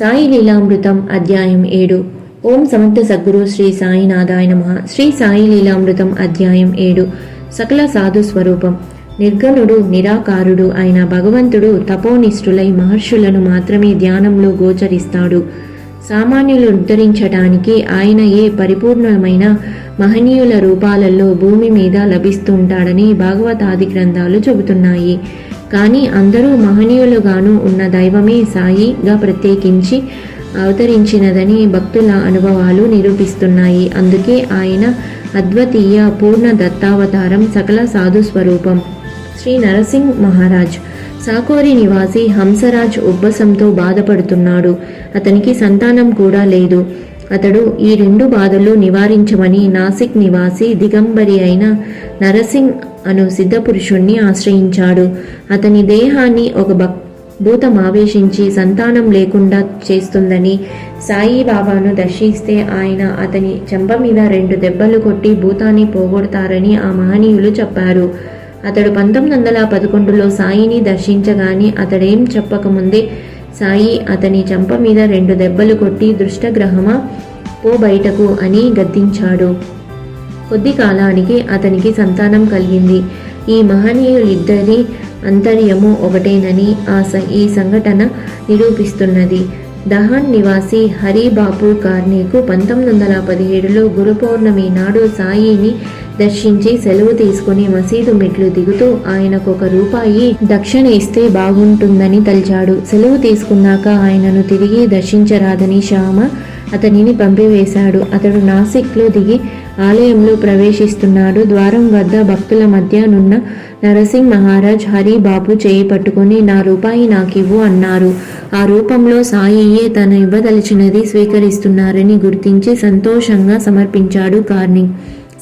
సాయి లీలామృతం అధ్యాయం ఏడు. ఓం సమర్థ సద్గురు శ్రీ సాయినాథాయ నమ. శ్రీ సాయి లీలామృతం అధ్యాయం ఏడు. సకల సాధు స్వరూపం. నిర్గణుడు నిరాకారుడు అయిన భగవంతుడు తపోనిష్ఠులై మహర్షులను మాత్రమే ధ్యానంలో గోచరిస్తాడు. సామాన్యులు ఉద్ధరించటానికి ఆయన ఏ పరిపూర్ణమైన మహనీయుల రూపాలలో భూమి మీద లభిస్తుంటాడని భాగవతాది గ్రంథాలు చెబుతున్నాయి. కానీ అందరూ మహనీయులుగాను ఉన్న దైవమే సాయిగా ప్రత్యేకించి అవతరించినదని భక్తుల అనుభవాలు నిరూపిస్తున్నాయి. అందుకే ఆయన అద్వితీయ పూర్ణ దత్తావతారం సకల సాధు స్వరూపం. శ్రీ నరసింగ్ మహారాజ్ సాకోరి నివాసి హంసరాజ్ ఉబ్బసంతో బాధపడుతున్నాడు. అతనికి సంతానం కూడా లేదు. అతడు ఈ రెండు బాధలు నివారించమని నాసిక్ నివాసి దిగంబరి అయిన నరసింగ్ అను సిద్ధపురుషుణ్ణి ఆశ్రయించాడు. అతని దేహాన్ని ఒక భక్ భూతం ఆవేశించి సంతానం లేకుండా చేస్తుందని సాయిబాబాను దర్శిస్తే ఆయన అతని చెంప మీద రెండు దెబ్బలు కొట్టి భూతాన్ని పోగొడతారని ఆ మహనీయులు చెప్పారు. అతడు పంతొమ్మిది వందల పదకొండులో సాయిని దర్శించగానే అతడేం చెప్పకముందే సాయి అతని చంప మీద రెండు దెబ్బలు కొట్టి దృష్టగ్రహమా? పో బయటకు అని గద్దించాడు. కొద్ది కాలానికి అతనికి సంతానం కలిగింది. ఈ మహనీయులిద్దరి అంతర్యము ఒకటేనని ఆ ఈ సంఘటన నిరూపిస్తున్నది. దహాన్ నివాసి హరిబాపు కార్నీకు పంతొమ్మిది వందల పదిహేడులో గురు పౌర్ణమి నాడు సాయిని దర్శించి సెలవు తీసుకుని మసీదు మెట్లు దిగుతూ ఆయనకు ఒక రూపాయి దక్షిణ ఇస్తే బాగుంటుందని తలిచాడు. సెలవు తీసుకున్నాక ఆయనను తిరిగి దర్శించరాదని శ్యామ అతనిని పంపివేశాడు. అతడు నాసిక్లో దిగి ఆలయంలో ప్రవేశిస్తున్నాడు. ద్వారం వద్ద భక్తుల మధ్య నున్న నరసింగ్ మహారాజ్ హరిబాబు చేయి పట్టుకుని నా రూపాయి నాకివ్వు అన్నారు. ఆ రూపంలో సాయియే తన ఇవ్వదలిచినది స్వీకరిస్తున్నారని గుర్తించి సంతోషంగా సమర్పించాడు కార్నింగ్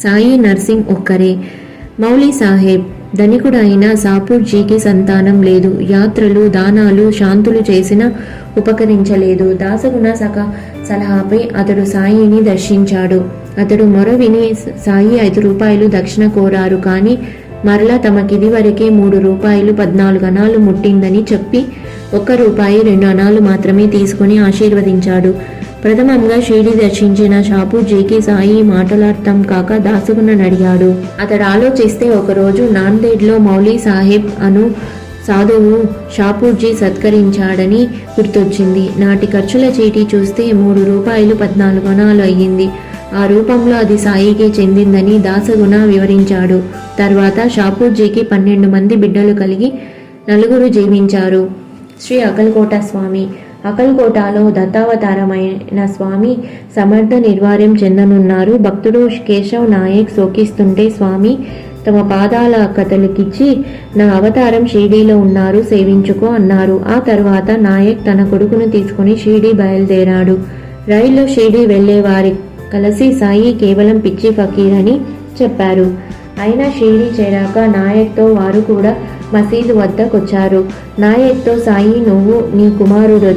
సాయి నర్సింగ్ ఒక్కరే. మౌలి సాహెబ్ ధనికుడైన సాపూర్జీకి సంతానం లేదు. యాత్రలు దానాలు శాంతులు చేసిన ఉపకరించలేదు. దాసగుణ సక సలహాపై అతడు సాయిని దర్శించాడు. అతడు మరో విని సాయి ఐదు రూపాయలు దక్షిణ కోరారు కానీ మరలా తమకిది వరకే మూడు రూపాయలు పద్నాలుగు అణాలు ముట్టిందని చెప్పి ఒక్క రూపాయి రెండు అణాలు మాత్రమే తీసుకుని ఆశీర్వదించాడు. ప్రథమంగా షిరిడి దర్శించిన షాపూజీకి సాయి మాటలార్థం కాక దాసుకున్న అడిగాడు. అతడు ఆలోచిస్తే ఒకరోజు నాందేడ్లో మౌలీ సాహెబ్ అను సాధువు షాపూర్జీ సత్కరించాడని గుర్తొచ్చింది. నాటి ఖర్చుల చీటీ చూస్తే మూడు రూపాయలు పద్నాలుగు అణాలు అయ్యింది. ఆ రూపంలో అది సాయికే చెందిందని దాసగుణ వివరించాడు. తర్వాత షాపూర్జీకి పన్నెండు మంది బిడ్డలు కలిగి నలుగురు జీవించారు. శ్రీ అకల్కోట స్వామి. అకల్కోటలో దత్తావతారమైన స్వామి సమర్థ నిర్వార్యం చెందనున్నారు. భక్తుడు కేశవ్ నాయక్ సోకిస్తుంటే స్వామి తమ పాదాల కథలకిచ్చి నా అవతారం షిరిడీలో ఉన్నారు సేవించుకో అన్నారు. ఆ తర్వాత నాయక్ తన కొడుకును తీసుకుని షీడీ బయలుదేరాడు. రైల్లో షీడీ వెళ్ళేవారి కలిసి సాయి కేవలం పిచ్చి ఫకీర్ అని చెప్పారు. అయినా షిరిడీ చేరాక నాయక్తో వారు కూడా మసీదు వద్దకొచ్చారు. నాయక్తో సాయి నువ్వు నీ కుమారుడు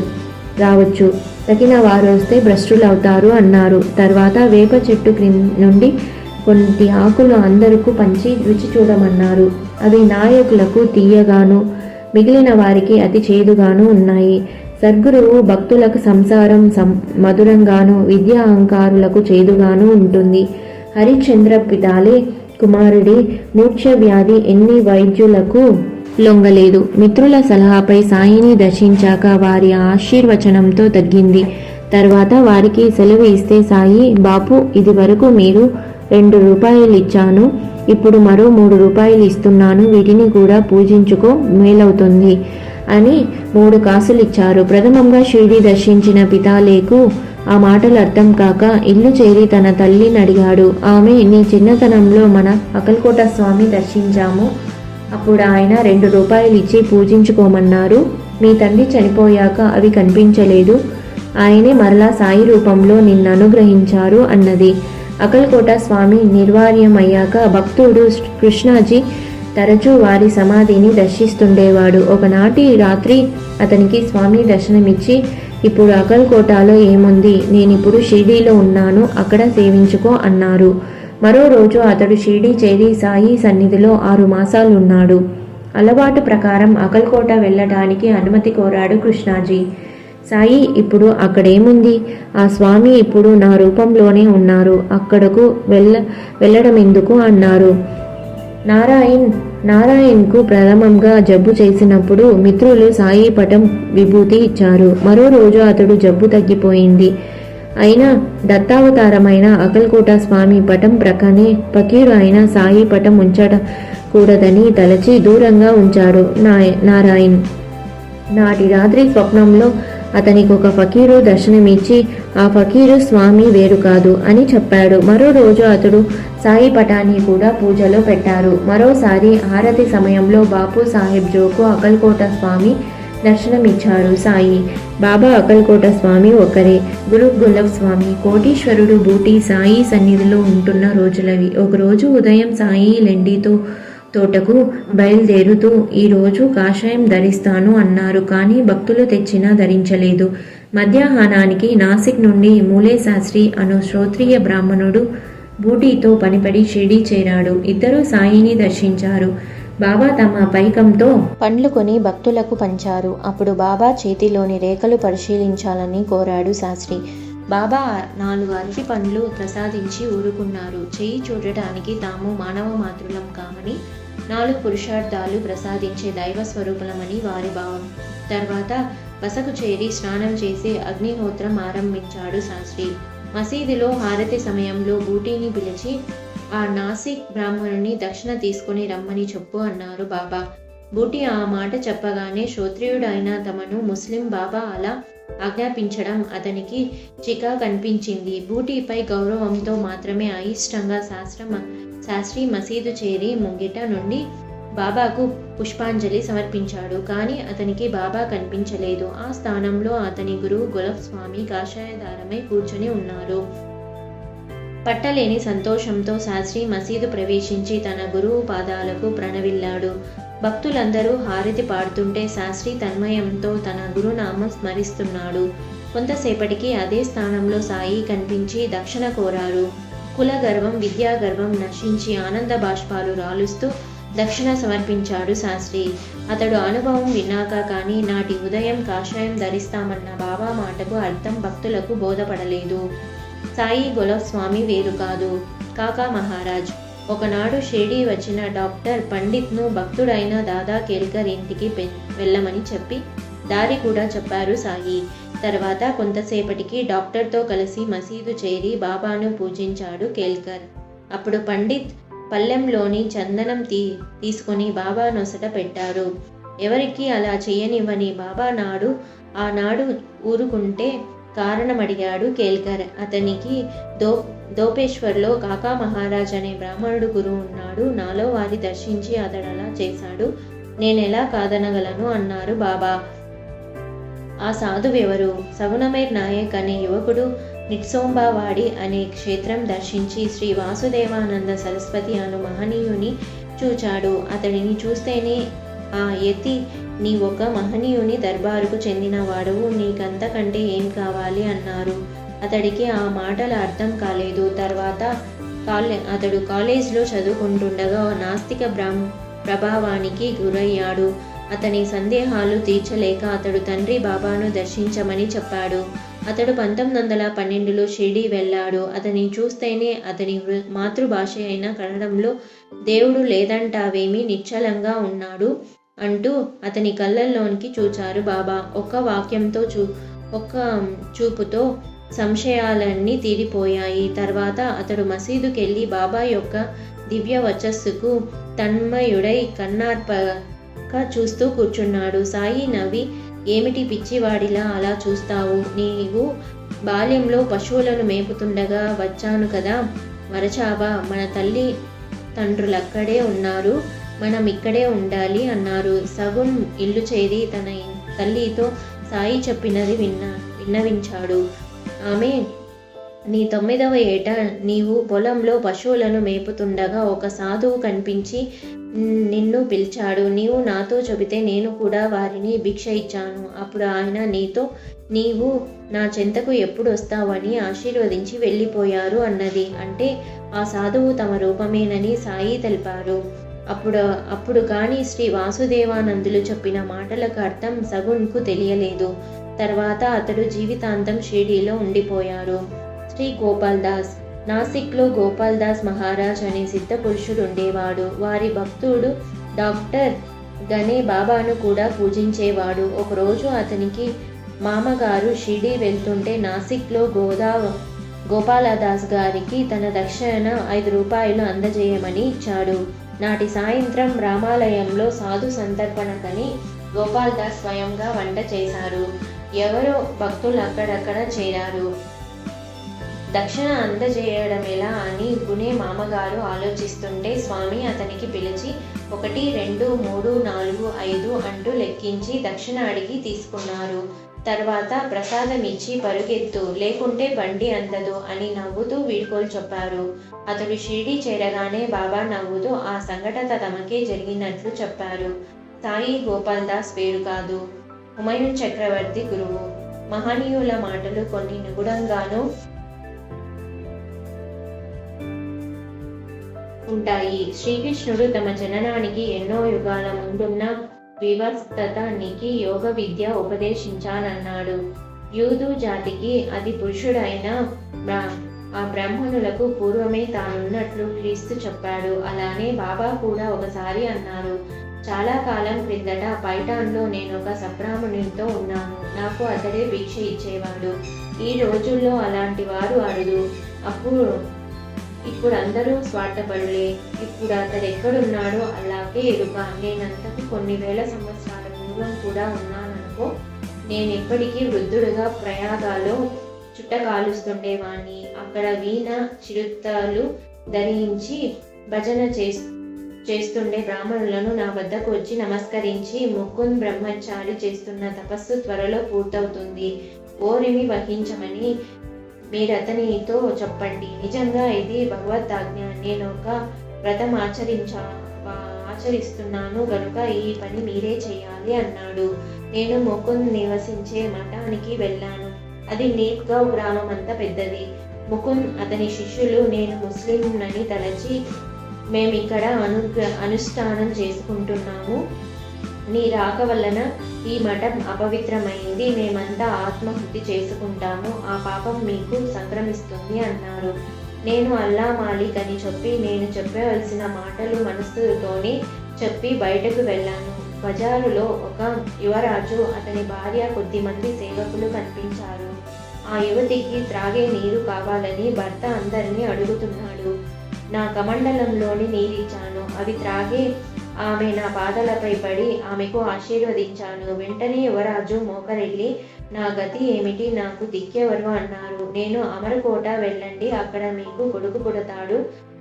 రావచ్చు. తగిన వారు వస్తే భ్రష్టులవుతారు అన్నారు. తర్వాత వేప చెట్టు క్రింద నుండి కొన్ని ఆకులు అందరకు పంచి రుచి చూడమన్నారు. అవి నాయకులకు తీయగాను మిగిలిన వారికి అతి చేదుగాను ఉన్నాయి. సద్గురువు భక్తులకు సంసారం సం మధురంగాను విద్యా అహంకారులకు చేదుగాను ఉంటుంది. హరిశ్చంద్ర పితాలే కుమారుడి మూర్ఛ వ్యాధి ఎన్ని వైద్యులకు లొంగలేదు. మిత్రుల సలహాపై సాయిని దర్శించాక వారి ఆశీర్వచనంతో తగ్గింది. తర్వాత వారికి సెలవు ఇస్తే సాయి బాపు ఇది వరకు మీరు రెండు రూపాయలు ఇచ్చాను ఇప్పుడు మరో మూడు రూపాయలు ఇస్తున్నాను వీటిని కూడా పూజించుకో. మేలవుతుంది. అని మూడు కాసులిచ్చారు. ప్రథమంగా షిరిడి దర్శించిన పితాలేకు ఆ మాటలు అర్థం కాక ఇల్లు చేరి తన తల్లిని అడిగాడు. ఆమె నీ చిన్నతనంలో మన అకల్కోట స్వామి దర్శించాము. అప్పుడు ఆయన రెండు రూపాయలు ఇచ్చి పూజించుకోమన్నారు. మీ తండ్రి చనిపోయాక అవి కనిపించలేదు. ఆయనే మరలా సాయి రూపంలో నిన్ను అనుగ్రహించారు అన్నది. అకల్కోట స్వామి నిర్వార్యమయ్యాక భక్తుడు కృష్ణాజీ తరచూ వారి సమాధిని దర్శిస్తుండేవాడు. ఒకనాటి రాత్రి అతనికి స్వామి దర్శనమిచ్చి ఇప్పుడు అకల్కోటాలో ఏముంది? నేనిప్పుడు షిరిడీలో ఉన్నాను అక్కడ సేవించుకో అన్నారు. మరో రోజు అతడు షిరిడీ చేరి సాయి సన్నిధిలో ఆరు మాసాలున్నాడు. అలవాటు ప్రకారం అకల్కోట వెళ్ళటానికి అనుమతి కోరాడు కృష్ణాజీ. సాయి ఇప్పుడు అక్కడేముంది? ఆ స్వామి ఇప్పుడు నా రూపంలోనే ఉన్నారు. అక్కడకు వెళ్ళ వెళ్ళడం ఎందుకు అన్నారు. నారాయణ్ నారాయణ్కు ప్రథమంగా జబ్బు చేసినప్పుడు మిత్రులు సాయి పటం విభూతి ఇచ్చారు. మరో రోజు అతడు జబ్బు తగ్గిపోయింది. అయినా దత్తావతారమైన అకల్కోట స్వామి పటం ప్రక్కనే పకీరు అయిన సాయి పటం ఉంచకూడదని తలచి దూరంగా ఉంచాడు నాయ- నారాయణ్. నాటి రాత్రి స్వప్నంలో అతనికి ఒక ఫకీరు దర్శనమిచ్చి ఆ ఫకీరు స్వామి వేరు కాదు అని చెప్పాడు. మరో రోజు అతడు సాయి పటాన్ని కూడా పూజలో పెట్టారు. మరోసారి హారతి సమయంలో బాపు సాహెబ్ జోకు అకల్కోట స్వామి దర్శనమిచ్చారు సాయి. బాబా అకల్కోట స్వామి ఒకరే గురు గుల్లబ్ స్వామి కోటీశ్వరుడు బూటి సాయి సన్నిధిలో ఉంటున్న రోజులవి. ఒకరోజు ఉదయం సాయి లెండితో తోటకు బయలుదేరుతూ ఈరోజు కాషాయం ధరిస్తాను అన్నారు. కానీ భక్తులు తెచ్చినా ధరించలేదు. మధ్యాహ్నానికి నాసిక్ నుండి మూలే శాస్త్రి అను శ్రోత్రియ బ్రాహ్మణుడు బూటీతో పనిపడి షిడీ చేరాడు. ఇద్దరూ సాయిని దర్శించారు. బాబా తమ పైకంతో పండ్లు కొని భక్తులకు పంచారు. అప్పుడు బాబా చేతిలోని రేఖలు పరిశీలించాలని కోరాడు శాస్త్రి. బాబా నాలుగు అరటి పండ్లు ప్రసాదించి ఊరుకున్నారు. చేయి చూడటానికి తాము మానవ మాతృలం కామని నాలుగు పురుషార్థాలు ప్రసాదించే దైవ స్వరూపులమని వారి భావం. తర్వాత బసకు చేరి స్నానం చేసి అగ్నిహోత్రం ఆరంభించాడు శాస్త్రి. మసీదులో హారతి సమయంలో బూటీని పిలిచి ఆ నాసిక్ బ్రాహ్మణుని దక్షిణ తీసుకుని రమ్మని చెప్పు అన్నారు బాబా. బూటి ఆ మాట చెప్పగానే శ్రోత్రియుడైన తమను ముస్లిం బాబా అలా ఆజ్ఞాపించడం అతనికి చికా కనిపించింది. బూటీపై గౌరవంతో మాత్రమే అయిష్టంగా శాస్త్రం శాస్త్రి మసీదు చేరి ముంగిట నుండి బాబాకు పుష్పాంజలి సమర్పించాడు. కానీ అతనికి బాబా కనిపించలేదు. ఆ స్థానంలో అతని గురువు గులబ్ స్వామి కాషాయదారమై కూర్చొని ఉన్నారు. పట్టలేని సంతోషంతో శాస్త్రి మసీదు ప్రవేశించి తన గురువు పాదాలకు ప్రణవిల్లాడు. భక్తులందరూ హారతి పాడుతుంటే శాస్త్రి తన్మయంతో తన గురునామం స్మరిస్తున్నాడు. కొంతసేపటికి అదే స్థానంలో సాయి కనిపించి దక్షిణ కోరారు. కుల గర్వం విద్యా గర్వం నశించి ఆనంద బాష్పాలు రాలుస్తూ దక్షిణ సమర్పించాడు శాస్త్రి. అతడు అనుభవం విన్నాక కానీ నాటి ఉదయం కాషాయం ధరిస్తామన్న బాబా మాటకు అర్థం భక్తులకు బోధపడలేదు. సాయి గొలస్వామి వేరు కాదు. కాకా మహారాజ్ ఒకనాడు షిరిడి వచ్చిన డాక్టర్ పండిత్ను భక్తుడైన దాదా కేల్కర్ ఇంటికి పె- వెళ్ళమని చెప్పి దారి కూడా చెప్పారు సాయి. తర్వాత కొంతసేపటికి డాక్టర్తో కలిసి మసీదు చేరి బాబాను పూజించాడు కేల్కర్. అప్పుడు పండిత్ పల్లెంలోని చందనం తీ తీసుకొని బాబా నొసట పెట్టారు. ఎవరికి అలా చేయనివ్వని బాబా నాడు ఆనాడు ఊరుకుంటే కారణమడిగాడు కేల్కర్. అతనికి దో దోపేశ్వర్లో కాకా మహారాజ్ అనే బ్రాహ్మణుడు గురువు ఉన్నాడు. నాలో వారి దర్శించి అతడు అలా చేశాడు. నేనెలా కాదనగలను అన్నారు బాబా. ఆ సాధువెవరు సగుణమేర్ నాయక్ అనే యువకుడు నిట్సోంబావాడి అనే క్షేత్రం దర్శించి శ్రీ వాసుదేవానంద సరస్వతి అను మహనీయుని చూచాడు. అతడిని చూస్తేనే ఆ యతి నీ ఒక మహనీయుని దర్బారుకు చెందిన వాడువు నీకంతకంటే ఏం కావాలి అన్నారు. అతడికి ఆ మాటలు అర్థం కాలేదు. తర్వాత కాలే అతడు కాలేజ్లో చదువుకుంటుండగా నాస్తిక బ్రాహ్మ ప్రభావానికి గురయ్యాడు. అతని సందేహాలు తీర్చలేక అతడు తండ్రి బాబాను దర్శించమని చెప్పాడు. అతడు పంతొమ్మిది వందల పన్నెండులో షిరిడి వెళ్ళాడు. అతని చూస్తేనే అతని వృ- మాతృభాష అయిన కన్నడంలో దేవుడు లేదంటావేమి నిశ్చలంగా ఉన్నాడు అంటూ అతని కళ్ళల్లోనికి చూచారు బాబా. ఒక్క వాక్యంతో చూ ఒక్క చూపుతో సంశయాలన్నీ తీరిపోయాయి. తర్వాత అతడు మసీదుకెళ్ళి బాబా యొక్క దివ్య వచస్సుకు తన్మయుడై కన్నార్ప కన్నార్పక చూస్తూ కూర్చున్నాడు. సాయి నవ్వి ఏమిటి పిచ్చివాడిలా అలా చూస్తావు? నీవు బాల్యంలో పశువులను మేపుతుండగా వచ్చాను కదా. మరచావా? మన తల్లి తండ్రులక్కడే ఉన్నారు. మనం ఇక్కడే ఉండాలి అన్నారు. సగున్ ఇల్లు చేరి తన తల్లితో సాయి చెప్పినది విన్న విన్నవించాడు. ఆమె నీ తొమ్మిదవ ఏట నీవు పొలంలో పశువులను మేపుతుండగా ఒక సాధువు కనిపించి నిన్ను పిలిచాడు. నీవు నాతో చెబితే నేను కూడా వారిని భిక్ష ఇచ్చాను. అప్పుడు ఆయన నీతో నీవు నా చెంతకు ఎప్పుడు వస్తావని ఆశీర్వదించి వెళ్ళిపోయారు అన్నది. అంటే ఆ సాధువు తమ రూపమేనని సాయి తెలిపారు. అప్పుడు అప్పుడు కానీ శ్రీ వాసుదేవానందులు చెప్పిన మాటలకు అర్థం సగున్కు తెలియలేదు. తర్వాత అతడు జీవితాంతం షిరిడీలో ఉండిపోయారు. శ్రీ గోపాల్ దాస్ నాసిక్లో గోపాల్ దాస్ మహారాజ్ అనే సిద్ధపురుషుడు ఉండేవాడు వారి భక్తుడు డాక్టర్ గనే బాబాను కూడా పూజించేవాడు. ఒకరోజు అతనికి మామగారు షిరిడీ వెళ్తుంటే నాసిక్లో గోదా గోపాలదాస్ గారికి తన దక్షిణ ఐదు రూపాయలు అందజేయమని ఇచ్చాడు. నాటి సాయంత్రం రామాలయంలో సాధు సంతర్పణకని గోపాల్దాస్ స్వయంగా వంట చేశారు. ఎవరో భక్తులు అక్కడక్కడ చేరారు. దక్షిణ అందజేయడం ఎలా అని గునే మామగారు ఆలోచిస్తుంటే స్వామి అతనికి పిలిచి ఒకటి రెండు మూడు నాలుగు ఐదు అంటూ లెక్కించి దక్షిణ అడిగి తీసుకున్నారు. తర్వాత ప్రసాదం ఇచ్చి పరుగెత్తు లేకుంటే బండి అందదు అని నవ్వుతూ వీడ్కోలు చెప్పారు. అతడు షిరిడి చేరగానే బాబా నవ్వుతూ ఆ సంఘటన తమకే జరిగినట్లు చెప్పారు. సాయి గోపాల్ దాస్ పేరు కాదు. హుమయూన్ చక్రవర్తి గురువు. మహనీయుల మాటలు కొన్ని నిగుడంగానూ ఉంటాయి. శ్రీకృష్ణుడు తమ జననానికి ఎన్నో యుగాల ముందున్న వివస్తతానికి యోగ విద్య ఉపదేశించాలన్నాడు యూదు జాతికి అది పురుషుడైన ఆ బ్రాహ్మణులకు పూర్వమే తానున్నట్లు క్రీస్తు చెప్పాడు. అలానే బాబా కూడా ఒకసారి అన్నారు చాలా కాలం క్రిందట పైఠాన్లో నేను ఒక సబ్రాహ్మణునితో ఉన్నాను. నాకు అతడే భిక్ష ఇచ్చేవాడు. ఈ రోజుల్లో అలాంటి వారు అరుదు. అప్పుడు ఇప్పుడు అందరూ స్వార్థపడులే ఇప్పుడు అతడు ఎక్కడున్నాడో అలాగే ఎరుక నేనంతకు కొన్ని వేల సంవత్సరాల పూర్వం కూడా ఉన్నాననుకో నేను ఎప్పటికీ వృద్ధుడుగా ప్రయాగాలో చుట్ట కాలుస్తుండేవాణ్ణి. అక్కడ వీణ చిరుతాలు ధరించి భజన చే చేస్తుండే బ్రాహ్మణులను నా వద్దకు వచ్చి నమస్కరించి ముకుంద్ బ్రహ్మచారి చేస్తున్న తపస్సు త్వరలో పూర్తవుతుంది. ఓరిమి వహించమని మీరతనితో చెప్పండి. నిజంగా ఇది భగవద్ఆజ్ఞ నేను ఒక వ్రతం ఆచరించా ఆచరిస్తున్నాను గనుక ఈ పని మీరే చేయాలి అన్నాడు. నేను ముకుంద్ నివసించే మఠానికి వెళ్ళాను. అది నీప్గావ్ గ్రామం అంత పెద్దది. ముకుంద్ అతని శిష్యులు నేను ముస్లింనని తలచి మేమిక్కడ అనుగ్ర అనుష్ఠానం చేసుకుంటున్నాము. నీ రాక వలన ఈ మఠం అపవిత్రమైంది. మేమంతా ఆత్మహుతి చేసుకుంటాము. ఆ పాపం మీకు సంక్రమిస్తుంది అన్నారు. నేను అల్లా మాలిక్ అని చెప్పి నేను చెప్పవలసిన మాటలు మనస్సుతోని చెప్పి బయటకు వెళ్ళాను. బజారులో ఒక యువరాజు అతని భార్య కొద్దిమంది సేవకులు కనిపించారు. ఆ యువతికి త్రాగే నీరు కావాలని భర్త అందరినీ అడుగుతున్నాడు. నా కమండలంలోని నీరిచ్చాను. అవి త్రాగే ఆమె నా పాదాలపై పడి ఆమెకు ఆశీర్వదించాను. వెంటనే యువరాజు మోకరెళ్ళి నా గతి ఏమిటి? నాకు దిక్కెవరు అన్నారు. నేను అమరకోట వెళ్ళండి. అక్కడ మీకు కొడుకు పుడతాడు.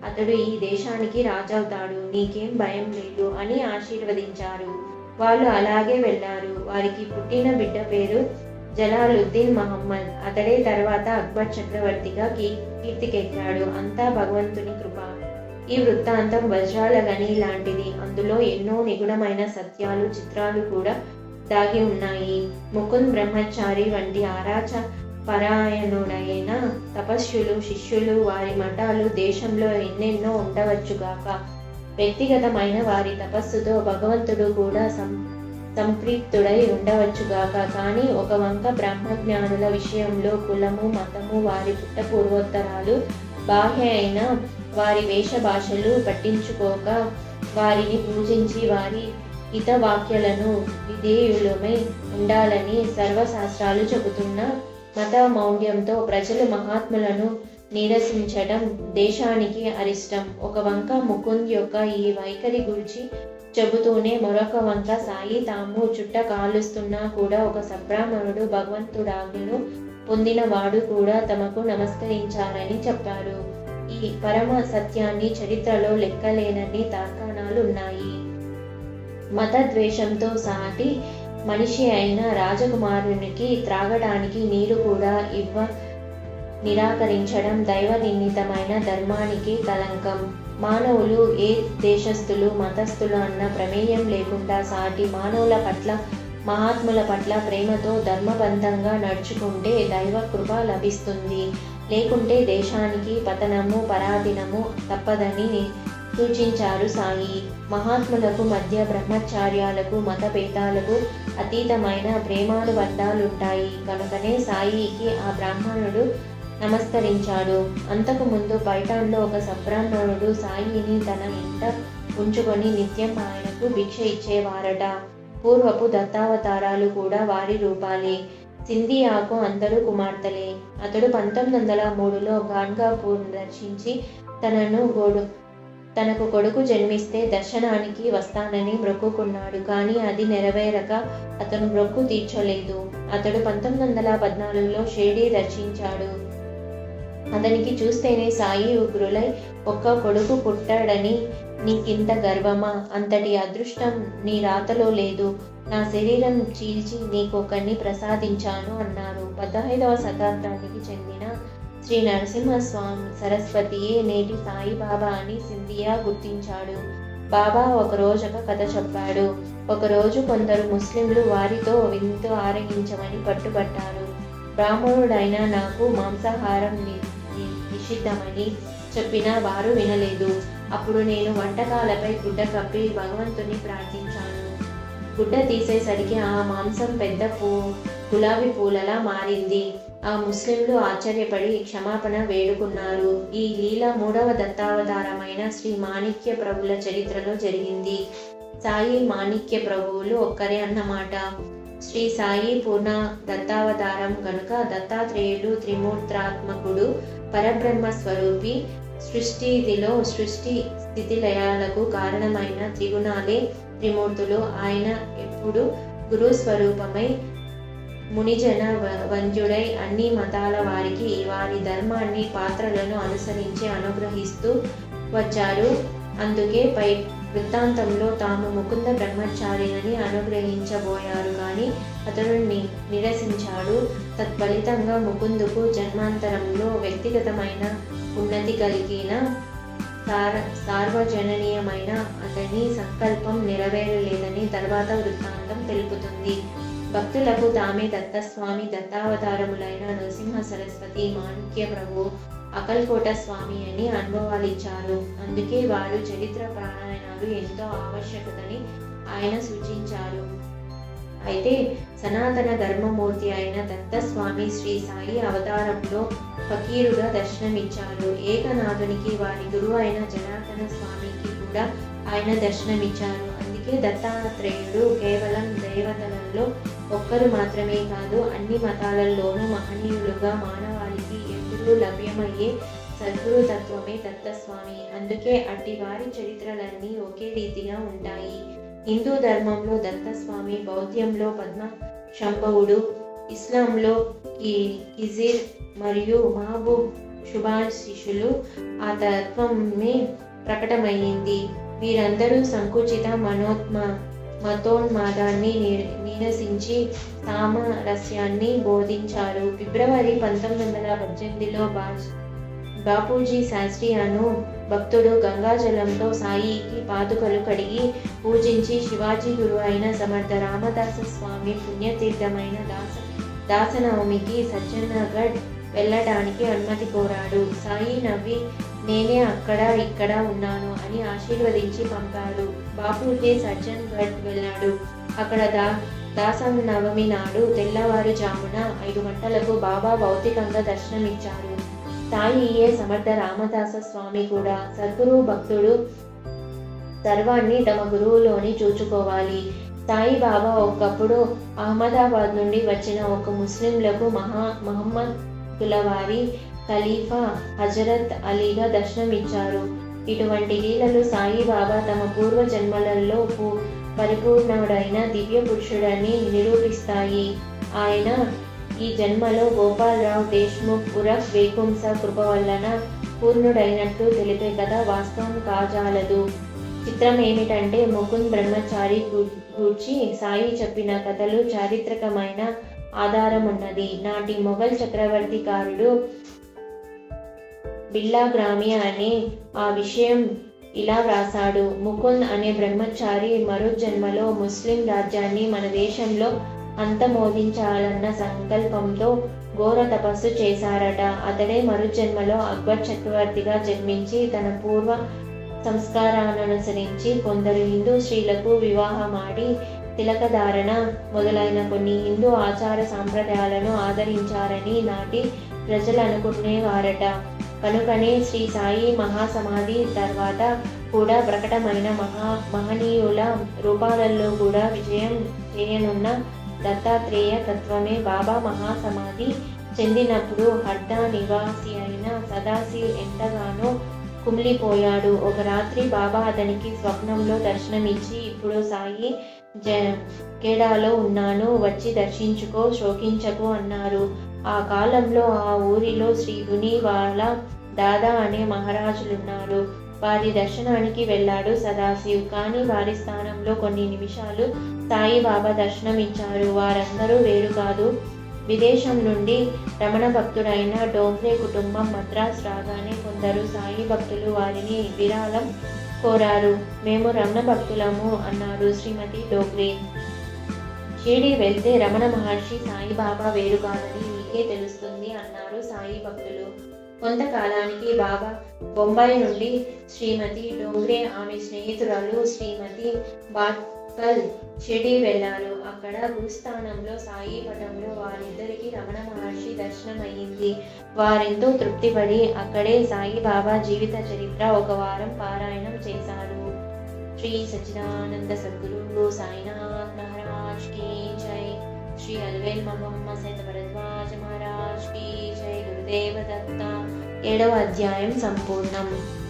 అతడు ఈ దేశానికి రాజవుతాడు. నీకేం భయం లేదు అని ఆశీర్వదించారు. వాళ్ళు అలాగే వెళ్ళారు. వారికి పుట్టిన బిడ్డ పేరు జలాలుద్దీన్ మహమ్మద్. అతడే తర్వాత అక్బర్ చక్రవర్తిగా కీర్తికెక్కాడు అంతా భగవంతుని కృప. ఈ వృత్తాంతం వజ్రాల గని లాంటిది. అందులో ఎన్నో నిగుణమైన సత్యాలు చిత్రాలు కూడా దాగి ఉన్నాయి. ముకుంద్ బ్రహ్మచారి వంటి ఆరాచ పరాయణుడైన తపస్సులు శిష్యులు వారి మఠాలు దేశంలో ఎన్నెన్నో ఉండవచ్చుగాక వ్యక్తిగతమైన వారి తపస్సుతో భగవంతుడు కూడా సం సంప్రీప్తుడై ఉండవచ్చుగాక కానీ ఒక వంక బ్రహ్మజ్ఞానుల విషయంలో కులము మతము వారి పుట్ట పూర్వోత్తరాలు బాహ్య అయిన వారి వేషభాషలు పట్టించుకోక వారిని పూజించి వారి హితవాక్యలను విధేయులమై ఉండాలని సర్వశాస్త్రాలు చెబుతున్న మత మౌఢ్యంతో ప్రజలు మహాత్ములను నిరసించడం దేశానికి అరిష్టం. ఒక వంక ముకుంద్ యొక్క ఈ వైఖరి గురించి చెబుతూనే మరొక వంక సాయి తాము చుట్ట కాలుస్తున్నా కూడా ఒక సబ్రాహ్మణుడు భగవంతుడాజ్ఞను పొందినవాడు కూడా తమకు నమస్కరించారని చెప్పారు. ఈ పరమ సత్యాన్ని చరిత్రలో లెక్కలేనన్ని తార్కాణాలు ఉన్నాయి మత ద్వేషంతో సాటి మనిషి అయిన రాజకుమారునికి త్రాగడానికి నీరు కూడా ఇవ్వ నిరాకరించడం దైవ నిర్ణీతమైన ధర్మానికి కలంకం మానవులు ఏ దేశస్థులు మతస్థులు అన్న ప్రమేయం లేకుండా సాటి మానవుల పట్ల మహాత్ముల పట్ల ప్రేమతో ధర్మబంధంగా నడుచుకుంటే దైవ కృప లభిస్తుంది. లేకుంటే దేశానికి పతనము పరాధీనము తప్పదని సూచించారు సాయి. మహాత్ములకు మధ్య బ్రహ్మచార్యాలకు మతభేదాలకు అతీతమైన అతీతమైన ప్రేమానుబంధాలుంటాయి. కనుకనే సాయికి ఆ బ్రాహ్మణుడు నమస్కరించాడు. అంతకు ముందు పైఠాన్లో ఒక సబ్రాహ్మణుడు సాయిని తన ఇంట ఉంచుకొని నిత్యం ఆయనకు భిక్ష ఇచ్చేవారట. పూర్వపు దత్తావతారాలు కూడా వారి రూపాలే. సింధియాకు అందరూ కుమార్తెలే. అతడు పంతొమ్మిది వందల మూడులో గాన్గాపూర్ దర్శించి తనను గోడు తనకు కొడుకు జన్మిస్తే దర్శనానికి వస్తానని మొక్కుకున్నాడు. కానీ అది నెరవేరక అతను మొక్కు తీర్చలేదు. అతడు పంతొమ్మిది వందల పద్నాలుగులో షేడీ దర్శించాడు. అతనికి చూస్తేనే సాయి ఉగ్రులై ఒక్క కొడుకు పుట్టాడని నీకింత గర్వమా? అంతటి అదృష్టం నీ రాతలో లేదు. నా శరీరం చీల్చి నీకొకరిని ప్రసాదించాను అన్నారు. పదహైదవ శతాబ్దానికి చెందిన శ్రీ నరసింహస్వామి సరస్వతియే నేటి సాయిబాబా అని సింధియా గుర్తించాడు. బాబా ఒకరోజు ఒక కథ చెప్పాడు. ఒకరోజు కొందరు ముస్లింలు వారితో విందు ఆరగించమని పట్టుబట్టారు. బ్రాహ్మణుడైన నాకు మాంసాహారం ని- నిషిద్ధమని చెప్పినా వారు వినలేదు. అప్పుడు నేను వంటకాలపై గుడ్డ కప్పి భగవంతుని ప్రార్థించాను. గుడ్డ తీసేసరికి ఆ మాంసం పెద్ద పూ గులాబీ పూలలా మారింది. ఆ ముస్లింలు ఆశ్చర్యపడి క్షమాపణ వేడుకున్నారు. ఈ లీల మూడవ దత్తావతారమైన శ్రీ మాణిక్య ప్రభుల చరిత్రలో జరిగింది. సాయి మాణిక్య ప్రభువులు ఒక్కరే అన్నమాట. శ్రీ సాయి పూర్ణ దత్తావతారం కనుక దత్తాత్రేయుడు త్రిమూర్తాత్మకుడు పరబ్రహ్మ స్వరూపి సృష్టిదిలో సృష్టి స్థితిలయాలకు కారణమైన త్రిగుణాలే త్రిమూర్తులు ఆయన ఎప్పుడు గురు స్వరూపమై మునిజన వంజుడై వంద్యుడై అన్ని మతాల వారికి వారి ధర్మాన్ని పాత్రలను అనుసరించి అనుగ్రహిస్తూ వచ్చారు. అందుకే పై వృత్తాంతంలో తాము ముకుంద బ్రహ్మచారిని అనుగ్రహించబోయారు. కానీ అతడు ని- నిరసించాడు. తత్ఫలితంగా ముకుందుకు జన్మాంతరంలో వ్యక్తిగతమైన ఉన్నతి కలిగిన సార సార్వజననీయమైన అతని సంకల్పం నెరవేరలేదని తర్వాత వృత్తాంతం తెలుపుతుంది. భక్తులకు తామే దత్తస్వామి దత్తావతారములైన నరసింహ సరస్వతి మాణిక్య ప్రభు అకల్కోట స్వామి అని అనుభవాలిచ్చారు. అందుకే వారు చరిత్ర ప్రాణాయణాలు ఎంతో ఆవశ్యకతని ఆయన సూచించారు. అయితే సనాతన ధర్మమూర్తి అయిన దత్తస్వామి శ్రీ సాయి అవతారంలో ఫకీరుగా దర్శనమిచ్చారు. ఏకనాథునికి వారి గురువు అయిన జనార్దన స్వామికి కూడా ఆయన దర్శనమిచ్చారు. అందుకే దత్తాత్రేయుడు కేవలం దేవతలలో ఒక్కరు మాత్రమే కాదు అన్ని మతాలలోనూ మహనీయులుగా మానవాళికి ఎప్పుడూ లభ్యమయ్యే సద్గురు తత్వమే దత్తస్వామి. అందుకే అట్టి వారి చరిత్రలన్నీ ఒకే రీతిగా ఉంటాయి. హిందూ ధర్మంలో దత్తస్వామి బౌద్ధంలో పద్మ శంభవుడు ఇస్లాంలో కి- కిజిర్ మరియు మహబూబ్ శుభాశిషులు ఆ తత్వమే ప్రకటమైంది. వీరందరూ సంకుచిత మనోత్మ మతోన్మాదాన్ని నిరసించి సామరస్యాన్ని బోధించారు. ఫిబ్రవరి పంతొమ్మిది వందల పద్దెనిమిదిలో భాష బాపూజీ శాస్త్రి అను భక్తుడు గంగాజలంతో సాయికి పాదుకలు కడిగి పూజించి శివాజీ గురు అయిన సమర్థ రామదాస స్వామి పుణ్యతీర్థమైన దాస దాసనవమికి సజ్జనగఢ్ వెళ్ళడానికి అనుమతి కోరాడు. సాయి నవ్వి నేనే అక్కడ ఇక్కడ ఉన్నాను అని ఆశీర్వదించి పంపాడు. బాపూజీ సజ్జన్ గఢ్ వెళ్ళాడు. అక్కడ దా దాసం నవమి నాడు తెల్లవారుజామున ఐదు గంటలకు బాబా భౌతికంగా దర్శనమిచ్చారు. సాయియే సమర్థ రామదాస స్వామి కూడా సద్గురు భక్తుడు సర్వాన్ని తమ గురువులోని చూచుకోవాలి. సాయిబాబా ఒకప్పుడు అహ్మదాబాద్ నుండి వచ్చిన ఒక ముస్లింలకు మహా మహమ్మద్ కులవారి ఖలీఫా హజరత్ అలీగా దర్శనమిచ్చారు. ఇటువంటి లీలలు సాయిబాబా తమ పూర్వ జన్మలలో పరిపూర్ణుడైన దివ్య పురుషుడని నిరూపిస్తాయి. ఆయన ఈ జన్మలో గోపాలరావు దేశ్ముఖ్ ఉరఫ్ వేకుంస కృప వలన పూర్ణుడైనట్టు తెలిపే కథ వాస్తవం కాజాలదు. చిత్రం ఏమిటంటే ముకుంద్ బ్రహ్మచారి గూర్చి సాయి చెప్పిన కథలు చారిత్రకమైన ఆధారం ఉన్నది నాటి మొఘల్ చక్రవర్తి కారుడు బిల్లా గ్రామి అనే ఆ విషయం ఇలా వ్రాసాడు. ముకుంద్ అనే బ్రహ్మచారి మరో జన్మలో ముస్లిం రాజ్యాన్ని మన దేశంలో అంతమోదించాలన్న సంకల్పంతో ఘోర తపస్సు చేశారట. అతడే మరుజన్మలో అక్బర్ చక్రవర్తిగా జన్మించి తన పూర్వ సంస్కారాలనుసరించి కొందరు హిందూ స్త్రీలకు వివాహమాడి తిలకధారణ మొదలైన కొన్ని హిందూ ఆచార సాంప్రదాయాలను ఆదరించారని నాటి ప్రజలు అనుకునేవారట. కనుకనే శ్రీ సాయి మహాసమాధి తర్వాత కూడా ప్రకటమైన మహా మహనీయుల రూపాలలో కూడా విజయం చేయనున్న దత్తాత్రేయ తత్వమే బాబా మహాసమాధి చెందినప్పుడు హడ్డా నివాసి అయిన సదాశివ్ ఎంతగానో కుమిలిపోయాడు. ఒక రాత్రి బాబా అతనికి స్వప్నంలో దర్శనమిచ్చి ఇప్పుడు సాయి జ కేడాలో ఉన్నాను వచ్చి దర్శించుకో శోకించకు అన్నారు. ఆ కాలంలో ఆ ఊరిలో శ్రీ వాళ్ళ దాదా అనే మహారాజులున్నారు. వారి దర్శనానికి వెళ్ళాడు సదాశివ్. కానీ వారి స్థానంలో కొన్ని నిమిషాలు సాయిబాబా దర్శనం ఇచ్చారు వారందరూ వేరు కాదు. విదేశం నుండి రమణ భక్తుడైన డోంగ్రే కుటుంబం మద్రాస్ రాగానే కొందరు సాయి భక్తులు వారిని విరాళం కోరారు. మేము రమణ భక్తులము అన్నారు శ్రీమతి డోగ్రే షిరిడి వెళ్తే రమణ మహర్షి సాయిబాబా వేరు కాదని మీకే తెలుస్తుంది అన్నారు సాయి భక్తులు. కొంతకాలానికి బాబా బొంబాయి నుండి శ్రీమతి డోంగ్రే ఆమె స్నేహితురాలు శ్రీమతి కల్ షిడి వెళ్ళాను అక్కడ భూస్థానంలో సాయి పటంలో వారిద్దరికీ రమణ మహర్షి దర్శనమయ్యింది. వారెంతో తృప్తిపడి అక్కడే సాయిబాబా జీవిత చరిత్ర ఒక వారం పారాయణం చేశారు. శ్రీ సచిదానంద సద్గురు సాయినాథ్ మహారాజ్కి జై. శ్రీ అల్వేల్ మహమ్మ సైత భరద్వాజ మహారాజ్కి జై. గురుదేవ దత్త. ఏడవ అధ్యాయం సంపూర్ణం.